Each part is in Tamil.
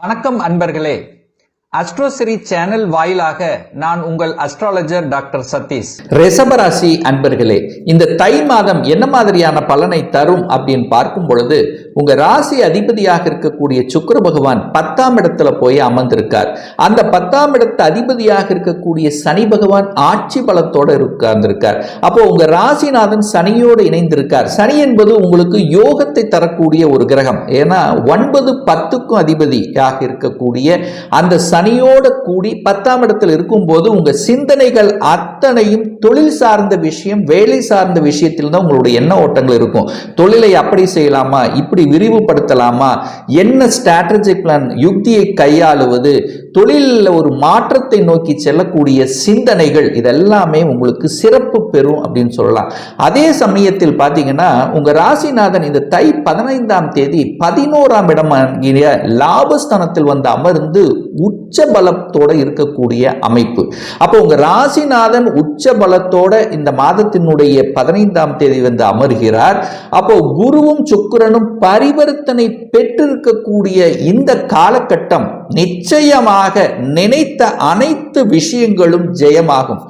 வணக்கம் அன்பர்களே. அஸ்ட்ரோசிரி சேனல் வாயிலாக நான் உங்கள் அஸ்ட்ராலஜர் டாக்டர் சதீஷ். ரிஷபராசி அன்பர்களே இந்த தை மாதம் என்ன மாதிரியான பலனை தரும் அப்படின்னு பார்க்கும் பொழுது உங்க ராசி அதிபதியாக இருக்கக்கூடிய சுக்கர பகவான் பத்தாம் இடத்துல போய் அமர்ந்திருக்கார். அந்த பத்தாம் இடத்து அதிபதியாக இருக்கக்கூடிய சனி பகவான் ஆட்சி பலத்தோட உட்கார்ந்திருக்கார். அப்போ உங்க ராசிநாதன் சனியோடு இணைந்திருக்கார். சனி என்பது உங்களுக்கு யோகத்தை தரக்கூடிய ஒரு கிரகம். ஏன்னா ஒன்பது பத்துக்கும் அதிபதியாக இருக்கக்கூடிய அந்த சனியோட கூடி பத்தாம் இடத்தில் இருக்கும்போது உங்கள் சிந்தனைகள் அத்தனையும் தொழில் சார்ந்த விஷயம் வேலை சார்ந்த விஷயத்தில் தான் உங்களுடைய எண்ண ஓட்டங்கள் இருக்கும். தொழிலை அப்படி செய்யலாமா? இப்படி விரிவுபடுத்தலாமா? என்ன ஸ்ட்ராட்டஜிக் பிளான் யுக்தியை கையாளுவது? தொழிலில் ஒரு மாற்றத்தை நோக்கி செல்லக்கூடிய சிந்தனைகள் இதெல்லாமே உங்களுக்கு சிறப்பு பெறும் அப்படின்னு சொல்லலாம். அதே சமயத்தில் பார்த்தீங்கன்னா உங்கள் ராசிநாதன் இந்த தை பதினைந்தாம் தேதி பதினோராம் இடம் லாபஸ்தானத்தில் வந்து அமர்ந்து உட் உச்ச பலத்தோட இருக்கக்கூடிய அமைப்பு. அப்போ உங்க ராசிநாதன் உச்ச பலத்தோட இந்த மாதத்தினுடைய பதினைந்தாம் தேதி வந்து அமர்கிறார். அப்போ குருவும் சுக்கிரனும் பரிவர்த்தனை பெற்றிருக்கக்கூடிய இந்த காலகட்டம் நிச்சயமாக நினைத்த அனைத்து விஷயங்களும் ஜெயமாகும்.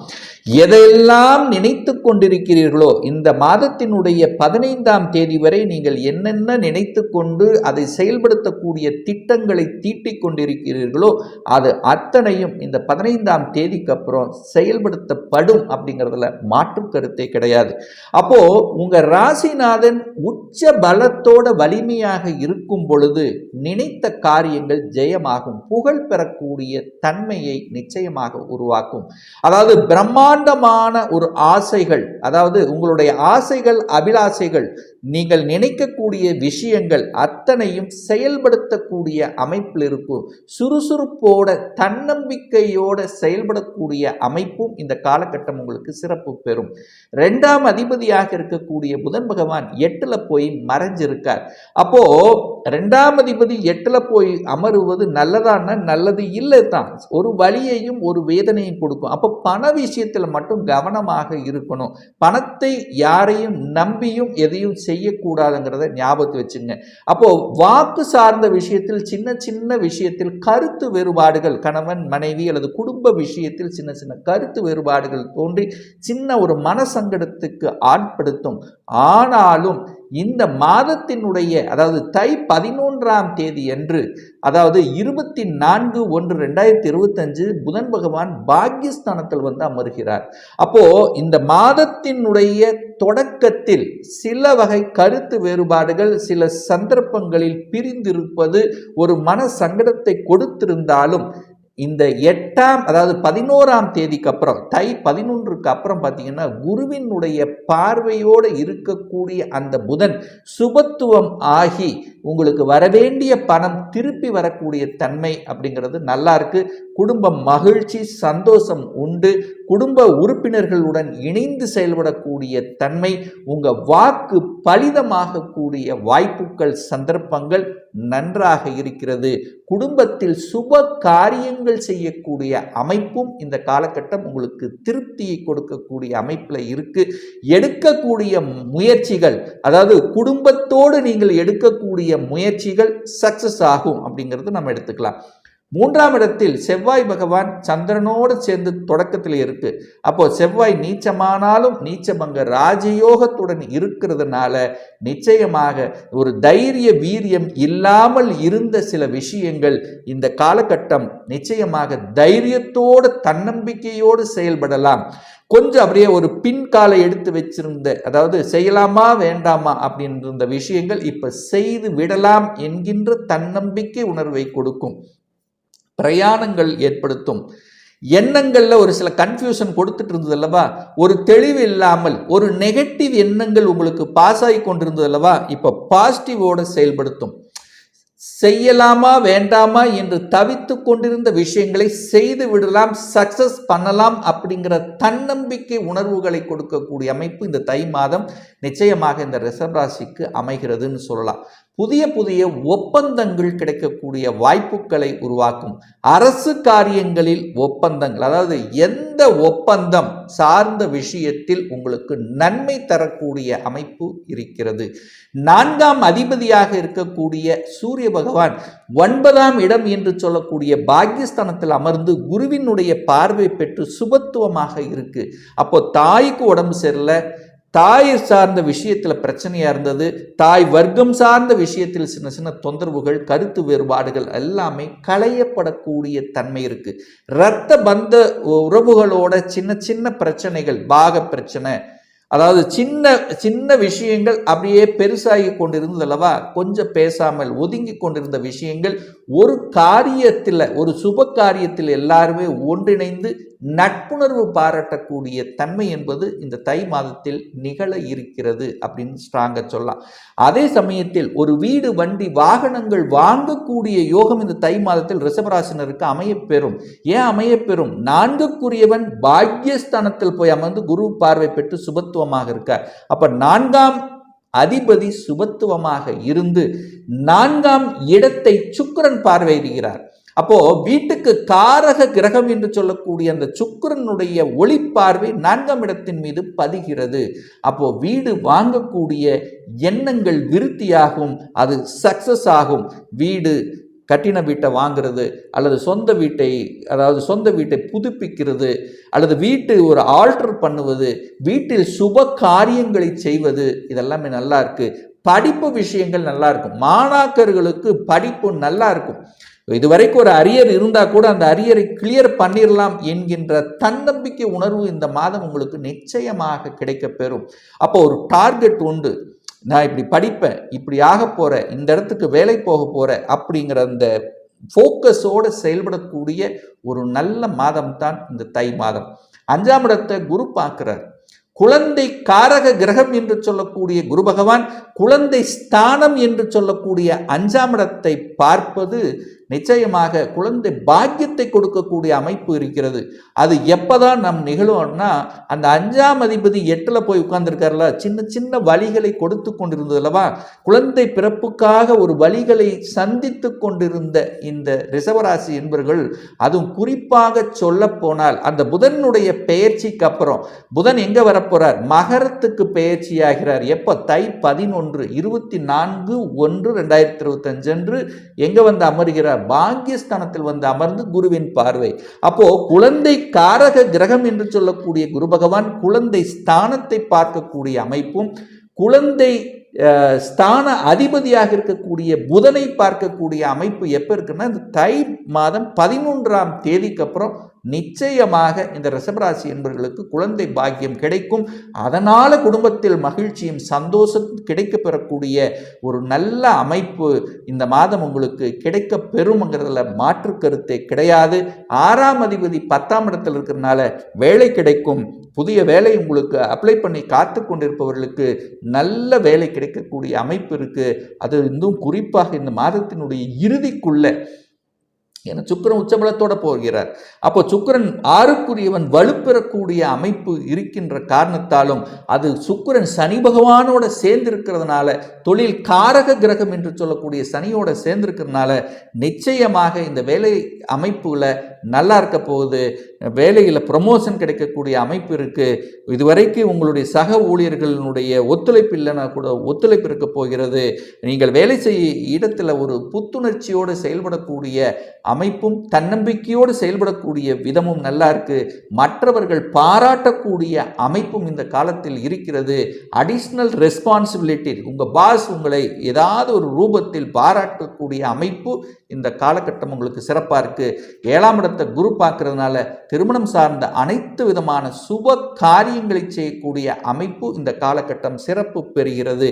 எதையெல்லாம் நினைத்து கொண்டிருக்கிறீர்களோ இந்த மாதத்தினுடைய பதினைந்தாம் தேதி வரை நீங்கள் என்னென்ன நினைத்து கொண்டு அதை செயல்படுத்தக்கூடிய திட்டங்களை தீட்டிக் கொண்டிருக்கிறீர்களோ அது அத்தனையும் இந்த பதினைந்தாம் தேதிக்கு அப்புறம் செயல்படுத்தப்படும் அப்படிங்கிறதுல மாற்று கருத்தே கிடையாது. அப்போ உங்க ராசிநாதன் உச்ச பலத்தோட வலிமையாக இருக்கும் பொழுது நினைத்த காரியங்கள் ஜெயமாகும் புகழ் பெறக்கூடிய தன்மையை நிச்சயமாக உருவாக்கும். அதாவது பிரம்மா பிரம்மாண்டமான ஒரு ஆசைகள் அதாவது உங்களுடைய ஆசைகள் அபிலாசைகள் நீங்கள் நினைக்கக்கூடிய விஷயங்கள் அத்தனையும் செயல்படுத்தக்கூடிய அமைப்பில் இருக்கும் சுறுசுறுப்போட தன்னம்பிக்கையோட செயல்படக்கூடிய அமைப்பும் இந்த காலகட்டம் உங்களுக்கு சிறப்பு பெறும். ரெண்டாம் அதிபதியாக இருக்கக்கூடிய புதன் பகவான் எட்டில் போய் மறைஞ்சிருக்கார். அப்போது ரெண்டாம் அதிபதி எட்டில் போய் அமருவது நல்லதான நல்லது இல்லை தான் ஒரு வழியையும் ஒரு வேதனையும் கொடுக்கும். அப்போ பண விஷயத்தில் மட்டும் கவனமாக இருக்கணும். பணத்தை யாரையும் நம்பியும் எதையும் செய்யக்கூடாதுங்கிறத ஞாபகத்து வச்சுங்க. அப்போ வாக்கு சார்ந்த விஷயத்தில் சின்ன சின்ன விஷயத்தில் கருத்து வேறுபாடுகள் கணவன் மனைவி அல்லது குடும்ப விஷயத்தில் சின்ன சின்ன கருத்து வேறுபாடுகள் தோன்றி சின்ன ஒரு மனசங்கடத்துக்கு ஆட்படுத்தும். ஆனாலும் இந்த மாதத்தினுடைய அதாவது தை பதினொன்றாம் தேதி அன்று அதாவது இருபத்தி நான்கு ஒன்று ரெண்டாயிரத்தி இருபத்தஞ்சு புதன் பகவான் பாகிஸ்தானத்தில் வந்து அமர்கிறார். அப்போ இந்த மாதத்தினுடைய தொடக்கத்தில் சில வகை கருத்து வேறுபாடுகள் சில சந்தர்ப்பங்களில் பிரிந்திருப்பது ஒரு மன சங்கடத்தை கொடுத்திருந்தாலும் இந்த எட்டாம் அதாவது பதினோராம் தேதிக்கு அப்புறம் தை பதினொன்றுக்கு அப்புறம் பார்த்தீங்கன்னா குருவினுடைய பார்வையோடு இருக்கக்கூடிய அந்த புதன் சுபத்துவம் ஆகி உங்களுக்கு வரவேண்டிய பணம் திருப்பி வரக்கூடிய தன்மை அப்படிங்கிறது நல்லா இருக்கு. குடும்பம் மகிழ்ச்சி சந்தோஷம் உண்டு. குடும்ப உறுப்பினர்களுடன் இணைந்து செயல்படக்கூடிய தன்மை உங்க வாக்கு பலிதமாகக்கூடிய வாய்ப்புகள் சந்தர்ப்பங்கள் நன்றாக இருக்கிறது. குடும்பத்தில் சுப காரியங்கள் செய்யக்கூடிய அமைப்பும் இந்த காலகட்டம் உங்களுக்கு திருப்தியை கொடுக்கக்கூடிய அமைப்பில் இருக்கு. எடுக்கக்கூடிய முயற்சிகள் அதாவது குடும்பத்தோடு நீங்கள் எடுக்கக்கூடிய முயற்சிகள் சக்சஸ் ஆகும் அப்படிங்கிறது நம்ம எடுத்துக்கலாம். மூன்றாம் இடத்தில் செவ்வாய் பகவான் சந்திரனோடு சேர்ந்து தொடக்கத்தில் இருக்கு. அப்போ செவ்வாய் நீச்சமானாலும் நீச்சபங்க ராஜயோகத்துடன் இருக்கிறதுனால நிச்சயமாக ஒரு தைரிய வீரியம் இல்லாமல் இருந்த சில விஷயங்கள் இந்த காலகட்டம் நிச்சயமாக தைரியத்தோடு தன்னம்பிக்கையோடு செயல்படலாம். கொஞ்சம் அப்படியே ஒரு பின்காலை எடுத்து வச்சிருந்த அதாவது செய்யலாமா வேண்டாமா அப்படின்ற விஷயங்கள் இப்ப செய்து விடலாம் என்கின்ற தன்னம்பிக்கை உணர்வை கொடுக்கும். பிரயாணங்கள் ஏற்படுத்தும். எண்ணங்களில் ஒரு சில கன்ஃபியூஷன் கொடுத்துட்டு இருந்தது அல்லவா? ஒரு தெளிவு இல்லாமல் ஒரு நெகட்டிவ் எண்ணங்கள் உங்களுக்கு பாஸ் ஆகி கொண்டிருந்தது அல்லவா? இப்போ பாசிட்டிவோட செயல்படுத்தும். செய்யலாமா வேண்டாமா என்று தவித்து கொண்டிருந்த விஷயங்களை செய்து விடலாம் சக்சஸ் பண்ணலாம் அப்படிங்கிற தன்னம்பிக்கை உணர்வுகளை கொடுக்கக்கூடிய அமைப்பு இந்த தை மாதம் நிச்சயமாக இந்த ரிசர்வ் ராசிக்கு அமைகிறதுன்னு சொல்லலாம். புதிய புதிய ஒப்பந்தங்கள் கிடைக்கக்கூடிய வாய்ப்புகளை உருவாக்கும் அரசு காரியங்களில் ஒப்பந்தங்கள் அதாவது எந்த ஒப்பந்தம் சார்ந்த விஷயத்தில் உங்களுக்கு நன்மை தரக்கூடிய அமைப்பு இருக்கிறது. நான்காம் அதிபதியாக இருக்கக்கூடிய சூரிய பகவான் ஒன்பதாம் இடம் என்று சொல்லக்கூடிய பாக்கியஸ்தானத்தில் அமர்ந்து குருவினுடைய பார்வை பெற்று சுபத்துவமாக இருக்கு. அப்போ தாய்க்கு உடம்பு சரியில்லை தாய் சார்ந்த விஷயத்தில் பிரச்சனையாக இருந்தது தாய் வர்க்கம் சார்ந்த விஷயத்தில் சின்ன சின்ன தொந்தரவுகள் கருத்து வேறுபாடுகள் எல்லாமே களையப்படக்கூடிய தன்மை இருக்குது இரத்த பந்த உறவுகளோட சின்ன சின்ன பிரச்சனைகள் பாக பிரச்சனை அதாவது சின்ன சின்ன விஷயங்கள் அப்படியே பெருசாகி கொண்டிருந்தது அல்லவா? கொஞ்சம் பேசாமல் ஒதுங்கி கொண்டிருந்த விஷயங்கள் ஒரு காரியத்தில் ஒரு சுப காரியத்தில் எல்லாருமே ஒன்றிணைந்து நட்புணர்வு பாராட்டக்கூடிய தன்மை என்பது இந்த தை மாதத்தில் நிகழ இருக்கிறது அப்படின்னு ஸ்ட்ராங்காக சொல்லலாம். அதே சமயத்தில் ஒரு வீடு வண்டி வாகனங்கள் வாங்கக்கூடிய யோகம் இந்த தை மாதத்தில் ரிஷபராசினருக்கு அமையப்பெறும். ஏன் அமையப்பெறும்? நான்குக்குரியவன் பாக்யஸ்தானத்தில் போய் அமர்ந்து குரு பார்வை பெற்று சுபத்துவமாக இருக்கார். அப்போ நான்காம் அதிபதி சுபத்துவமாக இருந்து நான்காம் இடத்தை சுக்கிரன் பார்வையிடுகிறார். அப்போ வீட்டுக்கு காரக கிரகம் என்று சொல்லக்கூடிய அந்த சுக்கிரனுடைய ஒளிப்பார்வை நான்காம் இடத்தின் மீது பதிகிறது. அப்போ வீடு வாங்கக்கூடிய எண்ணங்கள் விருத்தியாகும் அது சக்சஸ் ஆகும். வீடு கட்டின வீட்டை வாங்கிறது அல்லது சொந்த வீட்டை அதாவது சொந்த வீட்டை புதுப்பிக்கிறது அல்லது வீட்டை ஒரு ஆல்டர் பண்ணுவது வீட்டில் சுப காரியங்களை செய்வது இதெல்லாமே நல்லா இருக்குது படிப்பு விஷயங்கள் நல்லா இருக்கும். மாணாக்கர்களுக்கு படிப்பு நல்லா இருக்கும். இதுவரைக்கும் ஒரு அரியர் இருந்தால் கூட அந்த அரியரை கிளியர் பண்ணிடலாம் என்கின்ற தன்னம்பிக்கை உணர்வு இந்த மாதம் உங்களுக்கு நிச்சயமாக கிடைக்கப்பெறும் அப்போ ஒரு டார்கெட் உண்டு. நான் இப்படி படிப்பேன் இப்படி ஆக போகிறேன் இந்த இடத்துக்கு வேலை போக போகிறேன் அப்படிங்கிற அந்த ஃபோக்கஸோடு செயல்படக்கூடிய ஒரு நல்ல மாதம் தான் இந்த தை மாதம். அஞ்சாம் இடத்தை குரு பார்க்கிறார். குழந்தை காரக கிரகம் என்று சொல்லக்கூடிய குரு பகவான் குழந்தை ஸ்தானம் என்று சொல்லக்கூடிய அஞ்சாம் இடத்தை பார்ப்பது நிச்சயமாக குழந்தை பாக்கியத்தை கொடுக்கக்கூடிய அமைப்பு இருக்கிறது. அது எப்போதான் நம் நிகழும்னா அந்த அஞ்சாம் அதிபதி எட்டில் போய் உட்கார்ந்துருக்காருல சின்ன சின்ன வழிகளை கொடுத்து கொண்டிருந்தது அல்லவா? குழந்தை பிறப்புக்காக ஒரு வழிகளை சந்தித்து கொண்டிருந்த இந்த ரிசவராசி என்பவர்கள் அதுவும் குறிப்பாக சொல்ல போனால் அந்த புதனுடைய பெயர்ச்சிக்கு அப்புறம் புதன் எங்கே வரப்போகிறார் மகரத்துக்கு பெயர்ச்சி ஆகிறார் எப்போ? தை பதினொன்று இருபத்தி நான்கு ஒன்று ரெண்டாயிரத்தி இருபத்தஞ்சு அன்று எங்கே வந்து அமர்கிறார்? பாக்கியஸ்தானத்தில் வந்து அமர்ந்து குருவின் பார்வை. அப்போ குழந்தை காரக கிரகம் என்று சொல்லக்கூடிய குரு பகவான் குழந்தை ஸ்தானத்தை பார்க்கக்கூடிய அமைப்பும் குழந்தை ஸ்தான அதிபதியாக இருக்கக்கூடிய புதனை பார்க்கக்கூடிய அமைப்பு எப்போ இருக்குன்னா இந்த தை மாதம் பதிமூன்றாம் தேதிக்கு அப்புறம் நிச்சயமாக இந்த ரிஷபராசி என்பவர்களுக்கு குழந்தை பாக்கியம் கிடைக்கும். அதனால் குடும்பத்தில் மகிழ்ச்சியும் சந்தோஷம் கிடைக்க பெறக்கூடிய ஒரு நல்ல அமைப்பு இந்த மாதம் உங்களுக்கு கிடைக்க பெறும்ங்கிறதுல மாற்று கருத்தே கிடையாது. ஆறாம் அதிபதி பத்தாம் இடத்தில் இருக்கிறதுனால வேலை கிடைக்கும். புதிய வேலை உங்களுக்கு அப்ளை பண்ணி காத்து கொண்டிருப்பவர்களுக்கு நல்ல வேலை கிடைக்கக்கூடிய அமைப்பு இருக்குது அது இன்னும் குறிப்பாக இந்த மாதத்தினுடைய இறுதிக்குள்ளே ஏன்னா சுக்கிரன் உச்சபலத்தோட போகிறார். அப்போ சுக்கிரன் ஆறுக்குரியவன் வலுப்பெறக்கூடிய அமைப்பு இருக்கின்ற காரணத்தாலும் அது சுக்கிரன் சனி பகவானோட சேர்ந்திருக்கிறதுனால தொழில் காரக கிரகம் என்று சொல்லக்கூடிய சனியோட சேர்ந்திருக்கிறதுனால நிச்சயமாக இந்த வேலை அமைப்புல நல்லா இருக்க போகுது வேலையில் ப்ரமோஷன் கிடைக்கக்கூடிய அமைப்பு இருக்குது இதுவரைக்கும் உங்களுடைய சக ஊழியர்களுடைய ஒத்துழைப்பு இல்லைன்னா கூட ஒத்துழைப்பு இருக்க போகிறது. நீங்கள் வேலை செய்ய இடத்துல ஒரு புத்துணர்ச்சியோடு செயல்படக்கூடிய அமைப்பும் தன்னம்பிக்கையோடு செயல்படக்கூடிய விதமும் நல்லா இருக்குது மற்றவர்கள் பாராட்டக்கூடிய அமைப்பும் இந்த காலத்தில் இருக்கிறது. அடிஷ்னல் ரெஸ்பான்சிபிலிட்டி உங்கள் பாஸ் உங்களை ஏதாவது ஒரு ரூபத்தில் பாராட்டக்கூடிய அமைப்பு இந்த காலகட்டம் உங்களுக்கு சிறப்பாக இருக்குது ஏழாம் இடத்தை குரு பார்க்கறதுனால திருமணம் சார்ந்த அனைத்து விதமான சுப காரியங்களை செய்யக்கூடிய அமைப்பு இந்த காலகட்டம் சிறப்பு பெறுகிறது.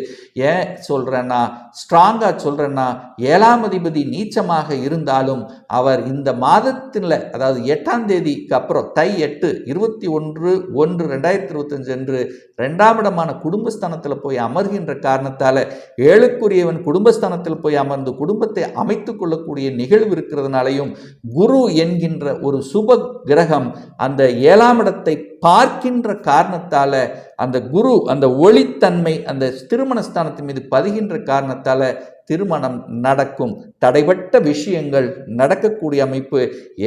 ஏன் சொல்கிறேன்னா ஸ்ட்ராங்காக சொல்கிறேன்னா ஏழாம் அதிபதி நீச்சமாக இருந்தாலும் அவர் இந்த மாதத்தில் அதாவது எட்டாம் தேதிக்கு அப்புறம் தை எட்டு இருபத்தி ஒன்று ஒன்று ரெண்டாயிரத்தி இருபத்தஞ்சு அன்று ரெண்டாம் இடமான குடும்பஸ்தானத்தில் போய் அமர்கின்ற காரணத்தால் ஏழுக்குரியவன் குடும்பஸ்தானத்தில் போய் அமர்ந்து குடும்பத்தை அமைத்து கொள்ளக்கூடிய நிகழ்வு இருக்கிறதுனாலையும் குரு என்கின்ற ஒரு சுப கிரகம் அந்த ஏழாம் இடத்தை பார்க்கின்ற காரணத்தால அந்த குரு அந்த ஒளித்தன்மை அந்த திருமணஸ்தானத்தின் மீது பதிகின்ற காரணத்தால திருமணம் நடக்கும். தடைபட்ட விஷயங்கள் நடக்கக்கூடிய அமைப்பு.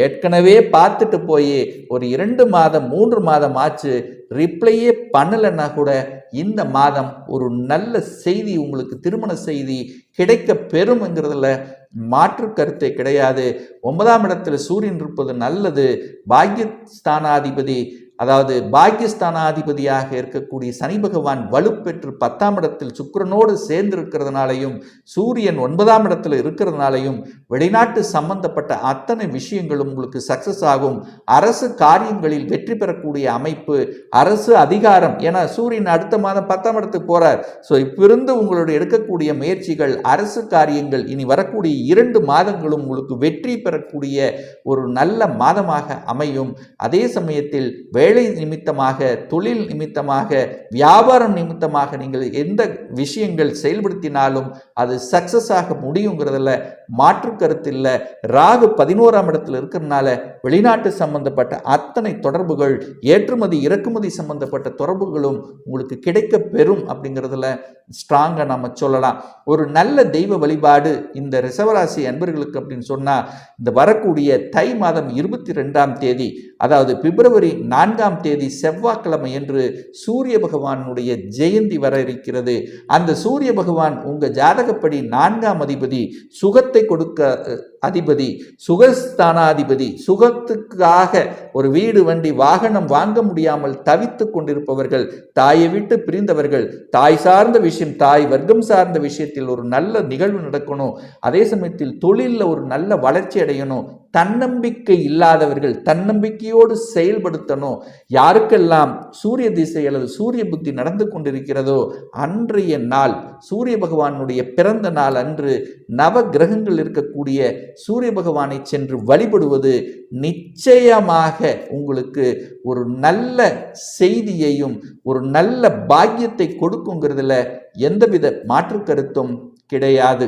ஏற்கனவே பார்த்துட்டு போய் ஒரு இரண்டு மாதம் மூன்று மாதம் ஆச்சு. ரிப்ளையே பண்ணலைன்னா கூட இந்த மாதம் ஒரு நல்ல செய்தி உங்களுக்கு திருமண செய்தி கிடைக்க பெறும்ங்கிறதுல மாற்று கருத்தை கிடையாது. ஒன்பதாம் இடத்துல சூரியன் இருப்பது நல்லது. பாக்யஸ்தானாதிபதி அதாவது பாகிஸ்தானாதிபதியாக இருக்கக்கூடிய சனி பகவான் வலுப்பெற்று பத்தாம் இடத்தில் சுக்கரனோடு சேர்ந்து இருக்கிறதுனாலையும் சூரியன் ஒன்பதாம் இடத்துல இருக்கிறதுனாலையும் வெளிநாட்டு சம்பந்தப்பட்ட அத்தனை விஷயங்களும் உங்களுக்கு சக்சஸ் ஆகும். அரசு காரியங்களில் வெற்றி பெறக்கூடிய அமைப்பு அரசு அதிகாரம். ஏன்னா சூரியன் அடுத்த மாதம் பத்தாம் இடத்துக்கு போறார். ஸோ இப்பிருந்து உங்களுடைய எடுக்கக்கூடிய முயற்சிகள் அரசு காரியங்கள் இனி வரக்கூடிய இரண்டு மாதங்களும் உங்களுக்கு வெற்றி பெறக்கூடிய ஒரு நல்ல மாதமாக அமையும். அதே சமயத்தில் வேலை நிமித்தமாக தொழில் நிமித்தமாக வியாபாரம் நிமித்தமாக நீங்கள் எந்த விஷயங்கள் செயல்படுத்தினாலும் அது சக்சஸ் ஆக முடியுங்கிறதுல மாற்று கருத்து இல்லை ராகு பதினோராம் இடத்துல இருக்கிறதுனால வெளிநாட்டு சம்பந்தப்பட்ட அத்தனை தொடர்புகள் ஏற்றுமதி இறக்குமதி சம்பந்தப்பட்ட தொடர்புகளும் உங்களுக்கு கிடைக்க பெறும் அப்படிங்கிறதுல ஸ்ட்ராங்காக நம்ம சொல்லலாம். ஒரு நல்ல தெய்வ வழிபாடு இந்த ரிசவராசி அன்பர்களுக்கு அப்படின்னு சொன்னால் இந்த வரக்கூடிய தை மாதம் இருபத்தி ரெண்டாம் தேதி அதாவது பிப்ரவரி நான்காம் தேதி செவ்வாய்க்கிழமை என்று சூரிய பகவானுடைய ஜெயந்தி வர இருக்கிறது. அந்த சூரிய பகவான் உங்கள் ஜாதகப்படி நான்காம் அதிபதி சுகத்தை கொடுக்க அதிபதி சுகஸ்தானாதிபதி சுகத்துக்காக ஒரு வீடு வண்டி வாகனம் வாங்க முடியாமல் தவித்து கொண்டிருப்பவர்கள் தாயை விட்டு பிரிந்தவர்கள் தாய் சார்ந்த விஷயம் தாய் வர்க்கம் சார்ந்த விஷயத்தில் ஒரு நல்ல நிகழ்வு நடக்கணும். அதே சமயத்தில் தொழிலில் ஒரு நல்ல வளர்ச்சி அடையணும். தன்னம்பிக்கை இல்லாதவர்கள் தன்னம்பிக்கையோடு செயல்படுத்தணும். யாருக்கெல்லாம் சூரிய திசை அல்லது சூரிய புத்தி நடந்து கொண்டிருக்கிறதோ அன்றைய நாள் சூரிய பகவானுடைய பிறந்த நாள் அன்று நவ கிரகங்கள் இருக்கக்கூடிய சூரிய பகவானை சென்று வழிபடுவது நிச்சயமாக உங்களுக்கு ஒரு நல்ல செய்தியையும் ஒரு நல்ல பாக்கியத்தை கொடுக்குங்கிறதுல எந்தவித மாற்று கருத்தும் கிடையாது.